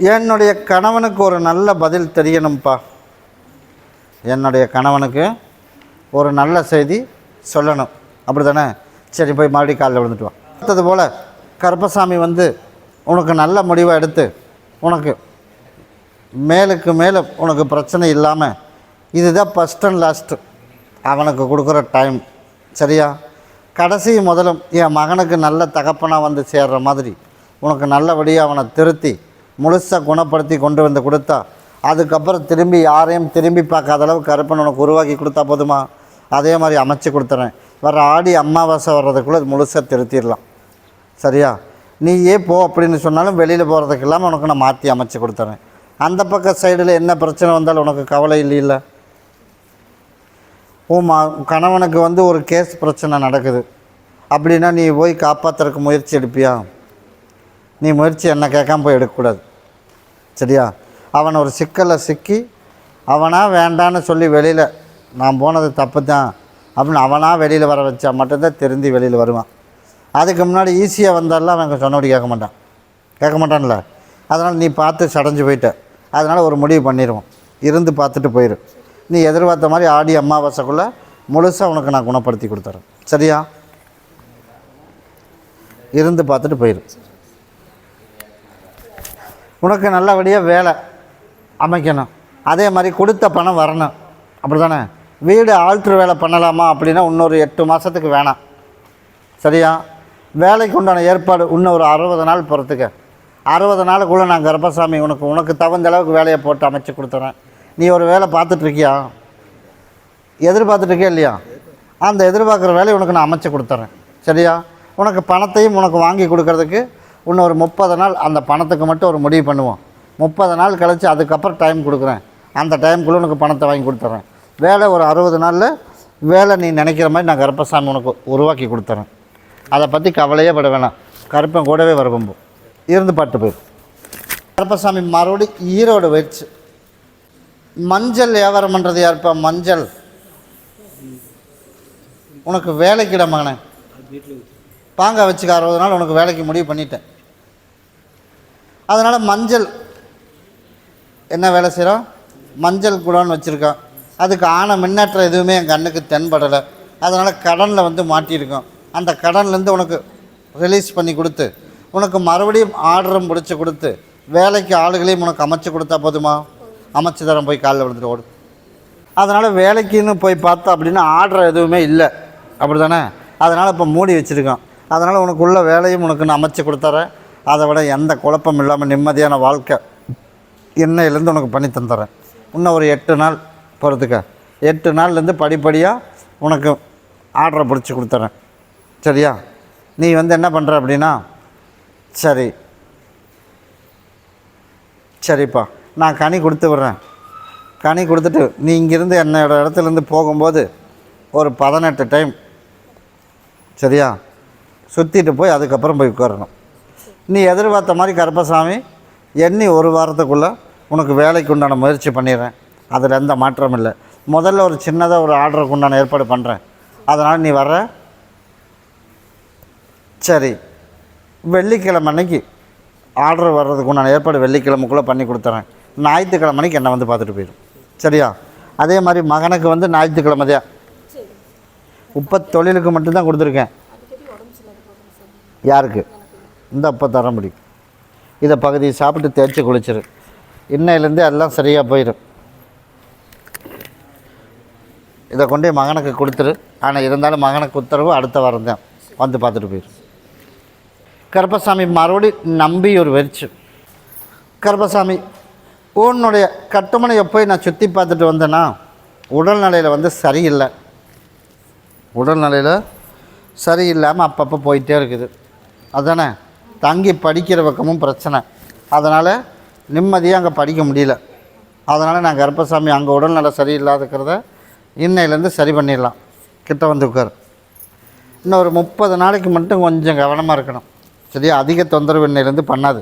என்னுடைய கணவனுக்கு ஒரு நல்ல பதில் தெரியணும்ப்பா என்னுடைய கணவனுக்கு ஒரு நல்ல செய்தி சொல்லணும். அப்படி தானே சரி போய் மறுபடியும் காலையில் விழுந்துட்டு வா. அடுத்தது போல் கருப்பசாமி வந்து உனக்கு நல்ல முடிவை எடுத்து உனக்கு மேலுக்கு மேலே உனக்கு பிரச்சனை இல்லாமல் இதுதான் ஃபஸ்ட் அண்ட் லாஸ்ட்டு அவனுக்கு கொடுக்குற டைம் சரியா? கடைசி முதலும் என் மகனுக்கு நல்ல தகப்பனாக வந்து சேர்ற மாதிரி உனக்கு நல்லபடியாக அவனை திருத்தி முழுசாக குணப்படுத்தி கொண்டு வந்து கொடுத்தா அதுக்கப்புறம் திரும்பி யாரையும் திரும்பி பார்க்காத அளவுக்கு கருப்பன் உனக்கு உருவாக்கி கொடுத்தா போதுமா? அதே மாதிரி அமைச்சு கொடுத்துறேன். வர ஆடி அமாவாசை வர்றதுக்குள்ளே அது முழுசாக திருத்திடலாம். சரியா? நீ ஏன் போ அப்படின்னு சொன்னாலும் வெளியில் போகிறதுக்கு இல்லாமல் உனக்கு நான் மாற்றி அமைச்சு கொடுத்துறேன். அந்த பக்கம் சைடில் என்ன பிரச்சனை வந்தாலும் உனக்கு கவலை இல்லைல்ல? உன் மா கணவனுக்கு வந்து ஒரு கேஸ் பிரச்சனை நடக்குது. அப்படின்னா நீ போய் காப்பாற்றுறதுக்கு முயற்சி எடுப்பியா? நீ முயற்சி என்ன கேட்காம போய் எடுக்கக்கூடாது. சரியா? அவன் ஒரு சிக்கலில் சிக்கி அவனாக வேண்டான்னு சொல்லி வெளியில் நான் போனது தப்பு தான் அப்படின்னு அவனாக வெளியில் வர வச்சா மட்டும்தான் திருந்தி வெளியில் வருவான். அதுக்கு முன்னாடி ஈஸியாக வந்தாலும் அவன் சொன்னபடி கேட்க மாட்டான். கேட்க மாட்டான்ல. அதனால் நீ பார்த்து சடைஞ்சு போயிட்ட. அதனால் ஒரு முடிவு பண்ணிடுவோம் இருந்து பார்த்துட்டு போயிடு நீ எதிர்பார்த்த மாதிரி ஆடி அமாவாசைக்குள்ளே முழுசாக உனக்கு நான் குணப்படுத்தி கொடுத்துறேன். சரியா? இருந்து பார்த்துட்டு போயிடும் உனக்கு நல்லபடியாக வேலை அமைக்கணும். அதே மாதிரி கொடுத்த பணம் வரணும். அப்படி தானே வீடு ஆல்ட்ரு வேலை பண்ணலாமா அப்படின்னா இன்னொரு எட்டு மாதத்துக்கு வேணாம். சரியா? வேலைக்கு உண்டான ஏற்பாடு இன்னும் ஒரு அறுபது நாள் போகிறதுக்கு அறுபது நாளுக்குள்ளே நான் கர்ப்பசாமி உனக்கு உனக்கு தகுந்த அளவுக்கு வேலையை போட்டு அமைச்சு கொடுத்துறேன். நீ ஒரு வேலை பார்த்துட்ருக்கியா எதிர்பார்த்துட்ருக்கியா இல்லையா? அந்த எதிர்பார்க்குற வேலையை உனக்கு நான் அமைச்சு கொடுத்துறேன். சரியா? உனக்கு பணத்தையும் உனக்கு வாங்கி கொடுக்கறதுக்கு இன்னும் ஒரு முப்பது நாள் அந்த பணத்துக்கு மட்டும் ஒரு முடிவு பண்ணுவோம். முப்பது நாள் கழித்து அதுக்கப்புறம் டைம் கொடுக்குறேன். அந்த டைமுக்குள்ளே உனக்கு பணத்தை வாங்கி கொடுத்துட்றேன் வேலை ஒரு அறுபது நாளில் வேலை நீ நினைக்கிற மாதிரி நான் கருப்பசாமி உனக்கு உருவாக்கி கொடுத்துறேன். அதை பற்றி கவலையே பட வேணாம். கருப்பன் கூடவே வரப்போ இருந்து பாட்டு போயிடும் கருப்பசாமி மறுபடி ஈரோடு வச்சு மஞ்சள் வியாபாரம் பண்ணுறது யாருப்பா? மஞ்சள். உனக்கு வேலைக்கிட மகனே பாங்க வச்சுக்க அறுபது நாள் உனக்கு வேலைக்கு முடிவு பண்ணிட்டேன். அதனால் மஞ்சள் என்ன வேலை செய்கிறோம் மஞ்சள் குடோன்னு வச்சுருக்கோம். அதுக்கு ஆன முன்னேற்றம் எதுவுமே என் கண்ணுக்கு தென்படலை. அதனால் கடனில் வந்து மாட்டியிருக்கோம். அந்த கடன்லேருந்து உனக்கு ரிலீஸ் பண்ணி கொடுத்து உனக்கு மறுபடியும் ஆர்டரும் பிடிச்சி கொடுத்து வேலைக்கு ஆளுகளையும் உனக்கு அமைச்சு கொடுத்தா போதுமா? அமைச்சு தரம் போய் காலில் விழுந்துட்டு ஓடு. அதனால் வேலைக்குன்னு போய் பார்த்தா அப்படின்னா ஆர்டர் எதுவுமே இல்லை. அப்படி தானே அதனால் இப்போ மூடி வச்சுருக்கோம். அதனால் உனக்கு உள்ள வேலையும் உனக்கு நான் அமைச்சு கொடுத்துறேன். அதை விட எந்த குழப்பம் இல்லாமல் நிம்மதியான வாழ்க்கை இன்னையிலேருந்து உனக்கு பண்ணி தந்துடுறேன் இன்னும் ஒரு எட்டு நாள் போகிறதுக்க எட்டு நாள்லேருந்து படிப்படியாக உனக்கு ஆர்டரை பிடிச்சி கொடுத்துறேன். சரியா? நீ வந்து என்ன பண்ணுற அப்படின்னா சரி. சரிப்பா நான் கனி கொடுத்து விட்றேன். கனி கொடுத்துட்டு நீ இங்கேருந்து என்னோடய இடத்துலேருந்து போகும்போது ஒரு பதினெட்டு டைம் சரியா? சுற்றிட்டு போய் அதுக்கப்புறம் போய் உட்காரணும். நீ எதிர்பார்த்த மாதிரி கருப்பசாமி எண்ணி ஒரு வாரத்துக்குள்ளே உனக்கு வேலைக்கு உண்டான முயற்சி பண்ணிடுறேன். அதில் எந்த மாற்றமும் இல்லை. முதல்ல ஒரு சின்னதாக ஒரு ஆர்டருக்கு உண்டான ஏற்பாடு பண்ணுறேன் அதனால் நீ வர்ற. சரி. வெள்ளிக்கிழமை அன்னைக்கு ஆர்டர் வர்றதுக்கு உண்டான ஏற்பாடு வெள்ளிக்கிழமைக்குள்ளே பண்ணி கொடுத்துறேன். ஞாயிற்றுக்கிழமை அன்னைக்கு என்னை வந்து பார்த்துட்டு போயிடும் சரியா? அதே மாதிரி மகனுக்கு வந்து ஞாயிற்றுக்கிழமை தான். இப்போ தொழிலுக்கு மட்டும்தான் கொடுத்துருக்கேன். யாருக்கு? இந்த அப்போ தர முடியும். இதை பகுதியை சாப்பிட்டு தேய்ச்சி குளிச்சிரு. இன்னையிலேருந்து எல்லாம் சரியாக போயிடும் இதை கொண்டு மகனுக்கு கொடுத்துரு. ஆனால் இருந்தாலும் மகனுக்கு உத்தரவு அடுத்த வாரம் தான். வந்து பார்த்துட்டு போயிடும் கருப்பசாமி மறுபடி நம்பி ஒரு வெறிச்சு. கருப்பசாமி உன்னுடைய கட்டுமனையை போய் நான் சுற்றி பார்த்துட்டு வந்தேன்னா உடல்நிலையில் வந்து சரியில்லை. உடல்நிலையில் சரியில்லாமல் அப்பப்போ போயிட்டே இருக்குது. அதானே? தங்கி படிக்கிற பக்கமும் பிரச்சனை. அதனால் நிம்மதியாக அங்கே படிக்க முடியல. அதனால் நான் கர்ப்பசாமி அங்கே உடல்நலை சரியில்லாதுக்கிறத இன்னையிலேருந்து சரி பண்ணிடலாம். கிட்ட வந்து உட்கார். இன்னும் ஒரு முப்பது நாளைக்கு மட்டும் கொஞ்சம் கவனமாக இருக்கணும். சரியா? அதிக தொந்தரவு இன்னையிலேருந்து பண்ணாது.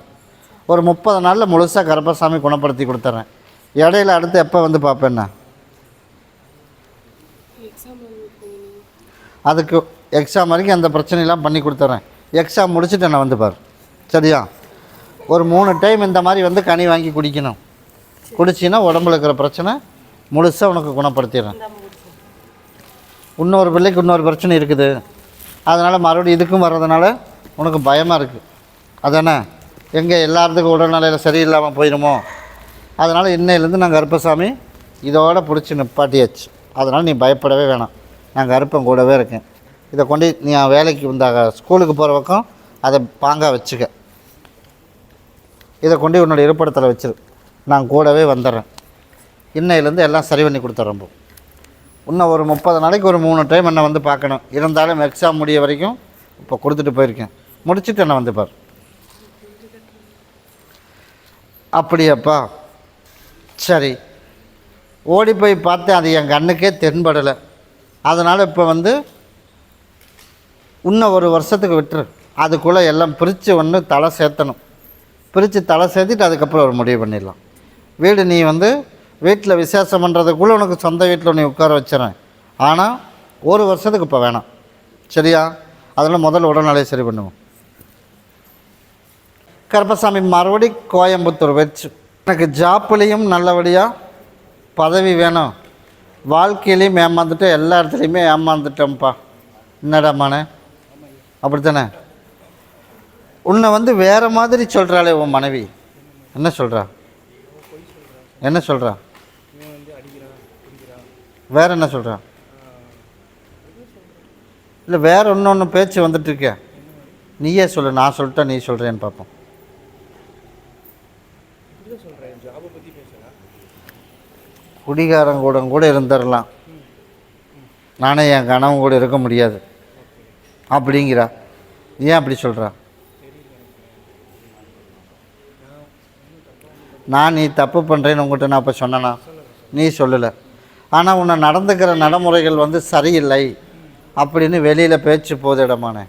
ஒரு முப்பது நாளில் முழுசாக கர்ப்பசாமி குணப்படுத்தி கொடுத்துட்றேன் இடையில அடுத்து எப்போ வந்து பார்ப்பேன் நான்? அதுக்கு எக்ஸாம் வரைக்கும் அந்த பிரச்சனையெல்லாம் பண்ணி கொடுத்துட்றேன் எக்ஸாம் முடிச்சுட்டு நான் வந்து பார். சரியா? ஒரு மூணு டைம் இந்த மாதிரி வந்து கனி வாங்கி குடிக்கணும். குடிச்சின்னா உடம்புல இருக்கிற பிரச்சனை முழுசாக உனக்கு குணப்படுத்திடுறேன். இன்னொரு பிள்ளைக்கு இன்னொரு பிரச்சனை இருக்குது. அதனால் மறுபடியும் இதுக்கும் வர்றதுனால உனக்கு பயமாக இருக்குது அதானே? எங்கே எல்லாத்துக்கும் உடல்நிலையில் சரியில்லாமல் போயிடுமோ அதனால் இன்னையிலேருந்து நான் கருப்பசாமி இதோட பிடிச்சி நிப்பாட்டியாச்சு. அதனால் நீ பயப்படவே வேணாம். நான் கருப்பன் கூடவே இருக்கேன். இதை கொண்டு நீ வேலைக்கு இந்த ஸ்கூலுக்கு போகிற பக்கம் அதை பாங்காக வச்சுக்க. இதை கொண்டு உன்னோட இருப்பிடத்தில் வச்சிரு. நான் கூடவே வந்துடுறேன். இன்னையிலேருந்து எல்லாம் சரி பண்ணி கொடுத்துட்றேன் இன்னும் ஒரு முப்பது நாளைக்கு ஒரு மூணு டைம் என்னை வந்து பார்க்கணும். இருந்தாலும் எக்ஸாம் முடிய வரைக்கும் இப்போ கொடுத்துட்டு போயிருக்கேன். முடிச்சுட்டு என்னை வந்து பார். அப்படியாப்பா. சரி. ஓடி போய் பார்த்தேன் அது என் கண்ணுக்கே தென்படலை. அதனால் இப்போ வந்து இன்னும் ஒரு வருஷத்துக்கு விட்டுரு. அதுக்குள்ளே எல்லாம் பிரித்து ஒன்று தலை சேர்த்தணும். பிரித்து தலை சேர்த்துட்டு அதுக்கப்புறம் ஒரு முடிவு பண்ணிடலாம். வீடு நீ வந்து வீட்டில் விசேஷம் பண்ணுறதுக்குள்ளே உனக்கு சொந்த வீட்டில் நீ உட்கார வச்சிடறேன். ஆனால் ஒரு வருஷத்துக்கு இப்போ வேணாம். சரியா? அதெல்லாம் முதல்ல உடல்நிலையை சரி பண்ணுவோம். கருப்பசாமி மறுபடி கோயம்புத்தூர் வச்சு எனக்கு ஜாப்லேயும் நல்லபடியாக பதவி வேணும். வாழ்க்கையிலையும் ஏமாந்துட்டு எல்லா இடத்துலையுமே ஏமாந்துட்டோம்ப்பா என்னடாமானே அப்படித்தானே? உன்னை வந்து வேறு மாதிரி சொல்கிறாளே உன் மனைவி. என்ன சொல்கிறா என்ன சொல்கிறா வேற என்ன சொல்கிறா இல்லை வேற ஒன்று ஒன்று பேச்சு வந்துட்டுருக்க. நீயே சொல்லு நான் சொல்லிட்டா நீ சொல்கிறேன்னு பார்ப்போம். குடிகாரன் கூட கூட இருந்துடலாம் நானே என் கணவன் கூட இருக்க முடியாது. அப்படிங்கிறா. ஏன் அப்படி சொல்கிறா நான் நீ தப்பு பண்ணுறேன்னு உங்கள்கிட்ட நான் இப்போ சொன்னேனா? நீ சொல்லலை. ஆனால் உன்னை நடந்துக்கிற நடைமுறைகள் வந்து சரியில்லை அப்படின்னு வெளியில் பேச்சு போது இடமானே.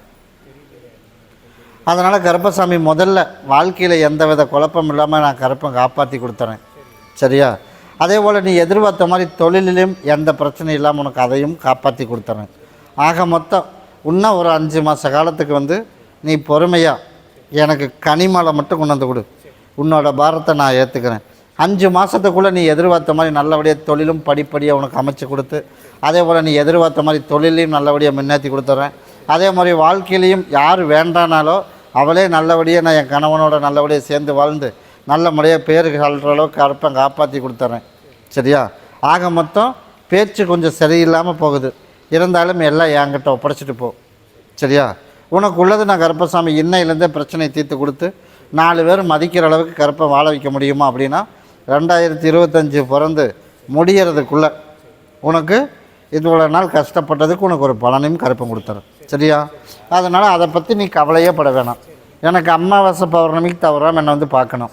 அதனால் கருப்பசாமி முதல்ல வாழ்க்கையில் எந்த வித குழப்பம் இல்லாமல் நான் கருப்பை காப்பாற்றி கொடுத்துறேன். சரியா? அதே போல் நீ எதிர்பார்த்த மாதிரி தொழிலிலும் எந்த பிரச்சனையும் இல்லாமல் உனக்கு அதையும் காப்பாற்றி கொடுத்துறேன். ஆக மொத்தம் இன்னும் ஒரு அஞ்சு மாத காலத்துக்கு வந்து நீ பொறுமையாக எனக்கு கனிமலை மட்டும் கொண்டு வந்து கொடு. உன்னோட பாரத்தை நான் ஏற்றுக்கிறேன் அஞ்சு மாதத்துக்குள்ளே நீ எதிர்பார்த்த மாதிரி நல்லபடியாக தொழிலும் படிப்படியாக உனக்கு அமைச்சு கொடுத்து அதே போல் நீ எதிர்பார்த்த மாதிரி தொழிலையும் நல்லபடியாக முன்னேற்றி கொடுத்துட்றேன் அதே மாதிரி வாழ்க்கையிலையும் யார் வேண்டானாலோ அவளே நல்லபடியாக நான் என் கணவனோட நல்லபடியாக சேர்ந்து வாழ்ந்து நல்ல முறையாக பேருக்கு சொல்கிற அளவுக்கு கருப்பை காப்பாற்றி கொடுத்துட்றேன் சரியா? ஆக மொத்தம் பேச்சு கொஞ்சம் சரியில்லாமல் போகுது. இருந்தாலும் எல்லாம் என்கிட்ட ஒப்படைச்சிட்டு போ. சரியா? உனக்கு உள்ளது நான் கருப்பசாமி இன்னையிலேருந்தே பிரச்சனையை தீர்த்து கொடுத்து நாலு பேர் மதிக்கிற அளவுக்கு கருப்பை வாழ வைக்க முடியுமா அப்படின்னா ரெண்டாயிரத்தி இருபத்தஞ்சி பிறந்து முடியறதுக்குள்ளே உனக்கு இவ்வளோ நாள் கஷ்டப்பட்டதுக்கு உனக்கு ஒரு பலனையும் கருப்பம் கொடுத்துறேன். சரியா? அதனால் அதை பற்றி நீ கவலையே பட வேணாம். எனக்கு அமாவாசை பௌர்ணமிக்கு தவறாமல் என்னை வந்து பார்க்கணும்.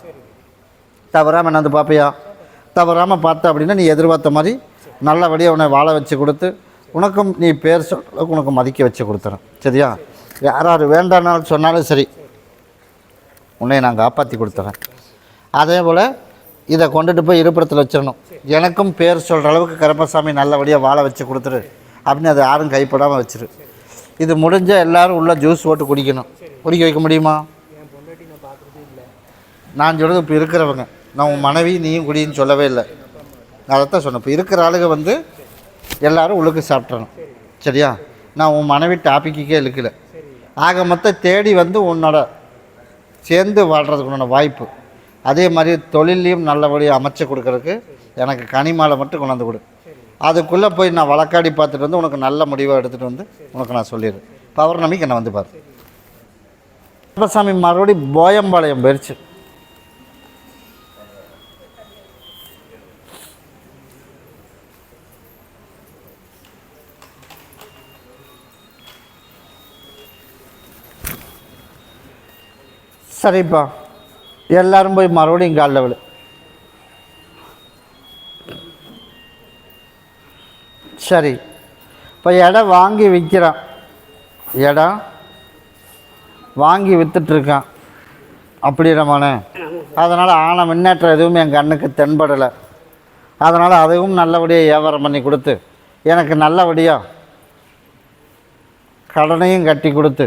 தவறாமல் என்ன வந்து பார்ப்பியா? தவறாமல் பார்த்த அப்படின்னா நீ எதிர்பார்த்த மாதிரி நல்லபடியாக உன்னை வாழ வச்சு கொடுத்து உனக்கும் நீ பேர் சொல்கிற அளவுக்கு உனக்கு மதிக்க வச்சு கொடுத்துறேன். சரியா? யார் யார் வேண்டானாலும் சொன்னாலும் சரி. உன்னை நான் காப்பாற்றி கொடுத்துறேன். அதே போல் இதை கொண்டுட்டு போய் இருப்புறத்தில் வச்சிடணும். எனக்கும் பேர் சொல்கிற அளவுக்கு கருப்பசாமி நல்லபடியாக வாழ வச்சு கொடுத்துரு. அப்படின்னு அதை யாரும் கைப்படாமல் வச்சிரு. இது முடிஞ்சால் எல்லோரும் உள்ள ஜூஸ் போட்டு குடிக்கணும். குடிக்க வைக்க முடியுமா? நான் சொல்கிறது இப்போ இருக்கிறவங்க. நான் உன் மனைவி நீயும் குடின்னு சொல்லவே இல்லை. நான் அதைத்தான் சொன்னேன். இப்போ இருக்கிற ஆளுங்க வந்து எல்லாரும் உள்ளுக்கு சாப்பிட்றணும் சரியா? நான் உன் மனைவி டாப்பிக்கே இழுக்கல. ஆக மொத்தம் தேடி வந்து உன்னோட சேர்ந்து வாழ்கிறதுக்கு உண்டான வாய்ப்பு. அதே மாதிரி தொழிலையும் நல்லபடியாக அமைச்சு கொடுக்கறதுக்கு எனக்கு கனிமாலை மட்டும் கொண்டாந்து கொடு. அதுக்குள்ளே போய் நான் வழக்காடி பார்த்துட்டு வந்து உனக்கு நல்ல முடிவாக எடுத்துகிட்டு வந்து உனக்கு நான் சொல்லிடுறேன். பௌர்ணமிக்கு என்னை வந்து பாரு. கருப்பசாமி மறுபடி போயம்பாளையம் போயிடுச்சு சரிப்பா. எல்லாரும் போய் மறுபடியும் காலில் விழு சரி. இப்போ இடம் வாங்கி விற்கிறான் இடம் வாங்கி விற்றுட்ருக்கான் அப்படின்றமானே அதனால் ஆன முன்னேற்றம் எதுவும் என் கண்ணுக்கு தென்படலை. அதனால் அதுவும் நல்லபடியாக வியாபாரம் பண்ணி கொடுத்து எனக்கு நல்லபடியாக கடனையும் கட்டி கொடுத்து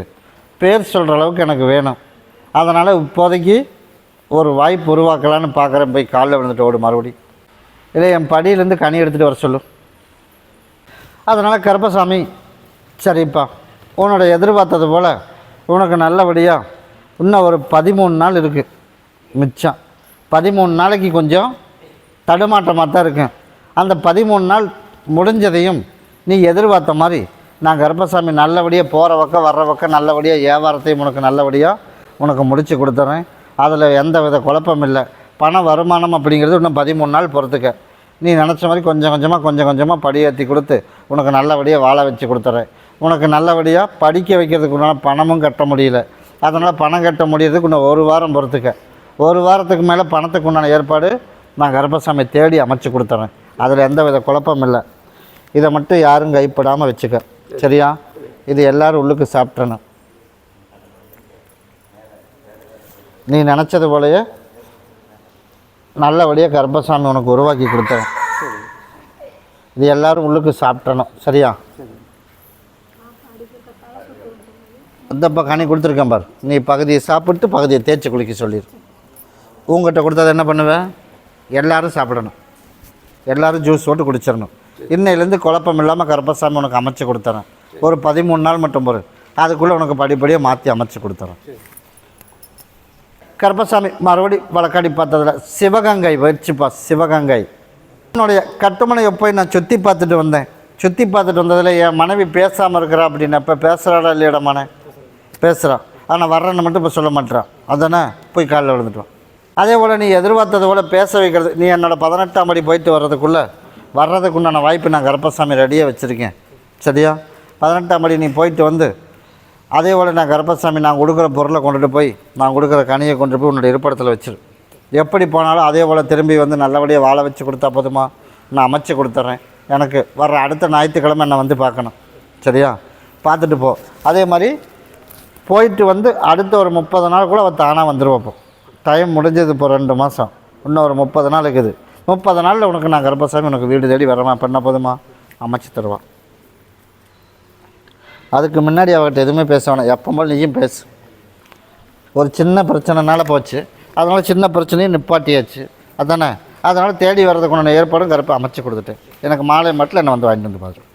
பேர் சொல்கிற அளவுக்கு எனக்கு வேணும். அதனால் இப்போதைக்கு ஒரு வாய்ப்பு உருவாக்கலான்னு பார்க்குறேன். போய் காலில் விழுந்துட்டு ஓடு மறுபடி. இல்லை என் படியிலேருந்து கனி எடுத்துகிட்டு வர சொல்லும் அதனால் கருப்பசாமி சரிப்பா உன்னோட எதிர்பார்த்தது போல் உனக்கு நல்லபடியாக இன்னும் ஒரு பதிமூணு நாள் இருக்குது மிச்சம். பதிமூணு நாளைக்கு கொஞ்சம் தடுமாற்றமாக தான் இருக்கும் அந்த பதிமூணு நாள் முடிஞ்சதையும் நீ எதிர்பார்த்த மாதிரி நான் கருப்பசாமி நல்லபடியாக போகிற பக்கம் வர்ற பக்கம் நல்லபடியாக வியாபாரத்தையும் உனக்கு நல்லபடியாக உனக்கு முடித்து கொடுத்துட்றேன் அதில் எந்த வித குழப்பம் இல்லை. பண வருமானம் அப்படிங்கிறது இன்னும் பதிமூணு நாள் பொறுத்துக்க. நீ நினச்ச மாதிரி கொஞ்சம் கொஞ்சமாக கொஞ்சம் கொஞ்சமாக படியேற்றி கொடுத்து உனக்கு நல்லபடியாக வாழ வச்சு கொடுத்துட்றேன் உனக்கு நல்லபடியாக படிக்க வைக்கிறதுக்கு உண்டான பணமும் கட்ட முடியல. அதனால் பணம் கட்ட முடியறதுக்கு இன்னும் ஒரு வாரம் பொறுத்துக்க. ஒரு வாரத்துக்கு மேலே பணத்துக்கு உண்டான ஏற்பாடு நான் கர்ப்பசாமி தேடி அமைச்சு கொடுத்துறேன். அதில் எந்த வித குழப்பம் இல்லை. இதை மட்டும் யாரும் கைப்படாமல் வச்சுக்க. சரியா? இது எல்லாரும் உள்ளுக்கு சாப்பிட்றணும் நீ நினச்சது போலயே நல்லபடியாக கர்ப்பசாமி உனக்கு உருவாக்கி கொடுத்தேன். இது எல்லாரும் உள்ளுக்கு சாப்பிட்டணும். சரியா? இந்தப்பா கனி கொடுத்துருக்கேன் பார். நீ பகுதியை சாப்பிட்டு பகுதியை தேய்ச்சி குளிக்க சொல்லிடு உங்ககிட்ட கொடுத்தது என்ன பண்ணுவேன் எல்லாரும் சாப்பிடணும். எல்லாரும் ஜூஸ் போட்டு குடிச்சிடணும். இன்னையிலேருந்து குழப்பம் இல்லாமல் கர்ப்பசாமி உனக்கு அமைச்சு கொடுத்துறேன். ஒரு பதிமூணு நாள் மட்டும் போகிறேன் அதுக்குள்ளே உனக்கு படிப்படியாக மாற்றி அமைச்சு கொடுத்துறேன். கருப்பசாமி மறுபடி வழக்காடி பார்த்ததில் சிவகங்கை வச்சுப்பா சிவகங்கை. என்னுடைய கட்டுமனையை போய் நான் சுற்றி பார்த்துட்டு வந்தேன்? சுற்றி பார்த்துட்டு வந்ததில் என் மனைவி பேசாமல் இருக்கிறா அப்படின்னப்ப பேசுகிறாடா இல்லையடா மனை பேசுகிறான் ஆனால் வர்றேன்னு மட்டும் இப்போ சொல்ல மாட்டேறான் அதானே? போய் காலில் விழுந்துட்டோம். அதே போல் நீ எதிர்பார்த்ததை போல் பேச வைக்கிறது. நீ என்னோடய பதினெட்டாம் படி போயிட்டு வர்றதுக்குள்ளே வர்றதுக்குண்டான வாய்ப்பு நான் கருப்பசாமி ரெடியாக வச்சுருக்கேன். சரியா? பதினெட்டாம் படி நீ போயிட்டு வந்து அதே போல் நான் கருப்பசாமி நான் கொடுக்குற பொருளை கொண்டுட்டு போய் நான் கொடுக்குற கனியை கொண்டு போய் உன்னோட இருப்பிடத்தில் வச்சிரு. எப்படி போனாலும் அதே போல் திரும்பி வந்து நல்லபடியாக வாழ வச்சு கொடுத்தா போதுமா? நான் அமைச்சு கொடுத்துட்றேன் எனக்கு வர்ற அடுத்த ஞாயிற்றுக்கிழமை என்னை வந்து பார்க்கணும். சரியா? பார்த்துட்டு போ. அதே மாதிரி போயிட்டு வந்து அடுத்த ஒரு முப்பது நாள் கூட அவள் தானாக வந்துடுவோம் டைம் முடிஞ்சது இப்போ ரெண்டு மாதம் இன்னும் ஒரு முப்பது நாள் இருக்குது முப்பது நாளில் உனக்கு நான் கருப்பசாமி உனக்கு வீடு தேடி வரமா? பண்ண போதுமா? அமைச்சு தருவான். அதுக்கு முன்னாடி அவர்கிட்ட எதுவுமே பேச வேணாம். எப்போ போல் நீயும் பேசு. ஒரு சின்ன பிரச்சனைனால போச்சு. அதனால் சின்ன பிரச்சனையும் நிப்பாட்டியாச்சு. அதானே? அதனால் தேடி வர்றதுக்கு உண்டான ஏற்பாடும் கருப்பை அமைச்சு கொடுத்துட்டேன். எனக்கு மாலை மட்டும் என்னை வந்து வாங்கிட்டு வந்து பாரு